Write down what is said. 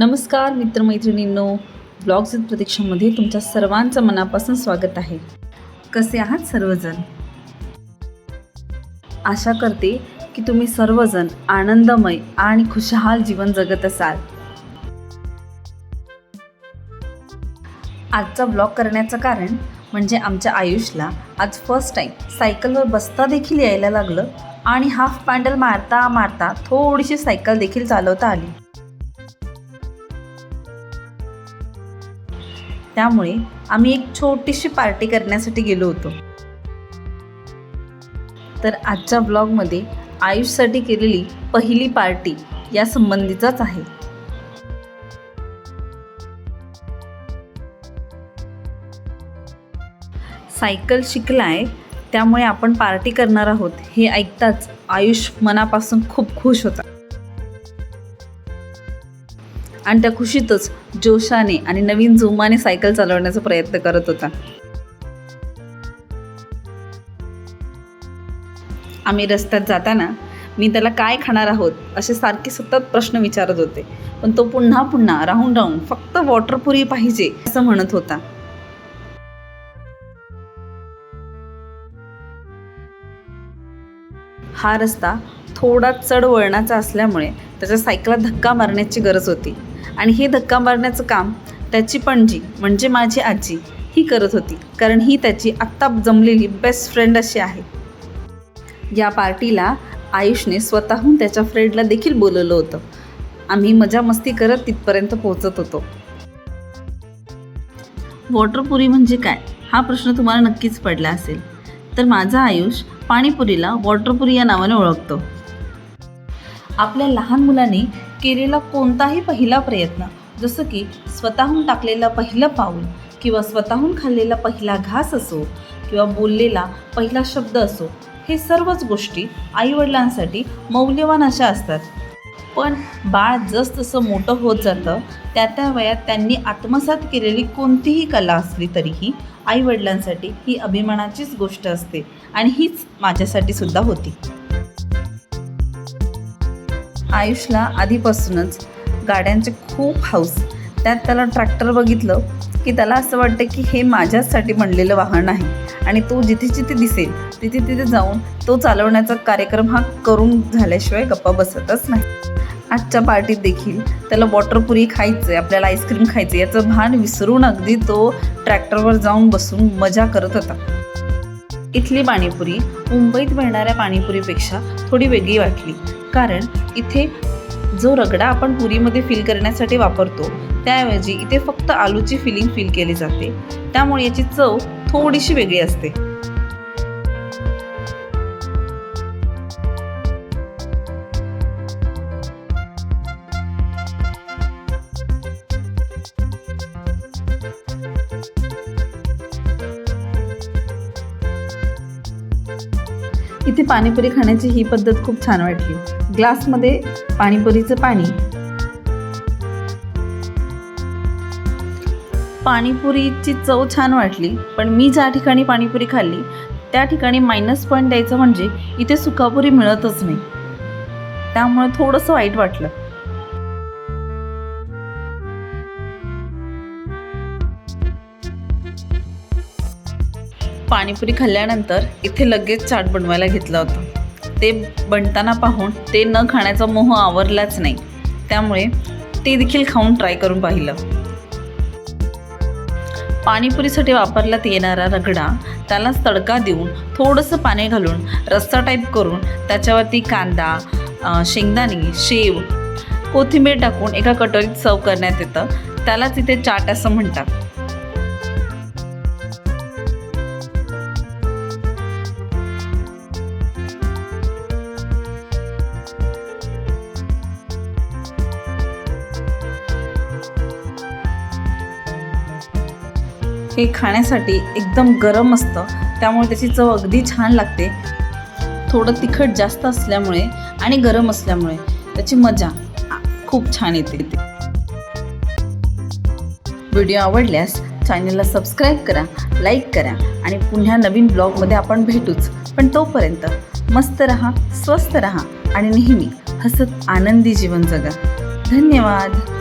नमस्कार मित्रमैत्रिणींनो. Blogs with प्रतीक्षामध्ये तुमच्या सर्वांचं मनापासून स्वागत आहे. कसे आहात सर्वजण? आशा करते की तुम्ही सर्वजण आनंदमय आणि खुशहाल जीवन जगत असाल. आजचा ब्लॉग करण्याचं कारण म्हणजे आमच्या आयुषला आज फर्स्ट टाईम सायकलवर बसता देखील यायला लागलं आणि हाफ पॅन्डल मारता मारता थोडीशी सायकल देखील चालवता आली. त्यामुळे आम्ही एक छोटीशी पार्टी करण्यासाठी गेलो होतो. तर आजच्या ब्लॉगमध्ये आयुषसाठी केलेली पहिली पार्टी या संबंधीचाच आहे. सायकल शिकलाय त्यामुळे आपण पार्टी करणार आहोत हे ऐकताच आयुष मनापासून खूप खुश होता. आणि त्या खुशीतच जोशाने आणि नवीन जोमाने सायकल चालवण्याचा प्रयत्न करत होता. आम्ही रस्त्यात जाताना मी त्याला काय खाणार आहोत असे सारखे सतत प्रश्न विचारत होते. पण तो पुन्हा पुन्हा राहून राहून फक्त वॉटरपुरी पाहिजे असं म्हणत होता. हा रस्ता थोडा चढ वळणाचा असल्यामुळे त्याच्या सायकलला धक्का मारण्याची गरज होती. आणि हे धक्का मारण्याचं काम त्याची पणजी म्हणजे माझी आजी ही करत होती. कारण ही त्याची आत्ता जमलेली बेस्ट फ्रेंड अशी आहे. या पार्टीला आयुषने स्वतःहून त्याच्या फ्रेंडला देखील बोलवलं होतं. आम्ही मजा मस्ती करत तिथपर्यंत पोहोचत होतो. वॉटरपुरी म्हणजे काय? हा प्रश्न तुम्हाला नक्कीच पडला असेल. तर माझा आयुष पाणीपुरीला वॉटरपुरी या नावाने ओळखतो. आपल्या लहान मुलांनी केलेला कोणताही पहिला प्रयत्न जसं की स्वतःहून टाकलेलं पहिलं पाऊल किंवा स्वतःहून खाल्लेला पहिला घास असो किंवा बोललेला पहिला शब्द असो हे सर्वच गोष्टी आईवडिलांसाठी मौल्यवान अशा असतात. पण बाळ जसजसं मोठं होत जातं त्या त्या वयात त्यांनी आत्मसात केलेली कोणतीही कला असली तरीही आईवडिलांसाठी ही अभिमानाचीच गोष्ट असते आणि हीच माझ्यासाठी सुद्धा होती. आयुषला आधीपासूनच गाड्यांचे खूप हाऊस. त्यात त्याला ट्रॅक्टर बघितलं की त्याला असं वाटतं की हे माझ्याचसाठी बनलेलं वाहन आहे. आणि तो जिथे जिथे दिसेल तिथे तिथे जाऊन तो चालवण्याचा कार्यक्रम हा करून झाल्याशिवाय गप्पा बसतच नाही. आजच्या पार्टीत देखील त्याला वॉटरपुरी खायचं आहे आपल्याला आईस्क्रीम खायचं याचं भान विसरून अगदी तो ट्रॅक्टरवर जाऊन बसून मजा करत होता. इथली पाणीपुरी मुंबईत मिळणाऱ्या पाणीपुरीपेक्षा थोडी वेगळी वाटली. कारण इथे जो रगडा आपण पुरीमध्ये फिल करण्यासाठी वापरतो त्याऐवजी इथे फक्त आलूची फिलिंग फील केली जाते. त्यामुळे याची चव थोडीशी वेगळी असते. इथे पाणीपुरी खाण्याची ही पद्धत खूप छान वाटली. ग्लासमध्ये पाणीपुरीचं पाणी. पाणीपुरीची चव छान वाटली पण मी ज्या ठिकाणी पाणीपुरी खाल्ली त्या ठिकाणी मायनस पॉईंट द्यायचं म्हणजे इथे सुकापुरी मिळतच नाही. त्यामुळे थोडंसं वाईट वाटलं. पाणीपुरी खाल्ल्यानंतर इथे लगेच चाट बनवायला घेतलं होतं. ते बनताना पाहून ते न खाण्याचा मोह आवरलाच नाही. त्यामुळे ते देखील खाऊन ट्राय करून पाहिलं. पाणीपुरीसाठी वापरण्यात येणारा रगडा त्यालाच तडका देऊन थोडंसं पाणी घालून रस्सा टाईप करून त्याच्यावरती कांदा शेंगदाणे शेव कोथिंबीर टाकून एका कटोरीत सर्व करण्यात येतं. त्यालाच इथे चाट असं म्हणतात. हे खाण्यासाठी एकदम गरम असतं. त्यामुळे त्याची चव अगदी छान लागते. थोडं तिखट जास्त असल्यामुळे आणि गरम असल्यामुळे त्याची मजा खूप छान येते. व्हिडिओ आवडल्यास चॅनलला सबस्क्राईब करा लाईक करा आणि पुन्हा नवीन ब्लॉगमध्ये आपण भेटूच. पण तोपर्यंत मस्त रहा स्वस्त रहा आणि नेहमी हसत आनंदी जीवन जगा. धन्यवाद!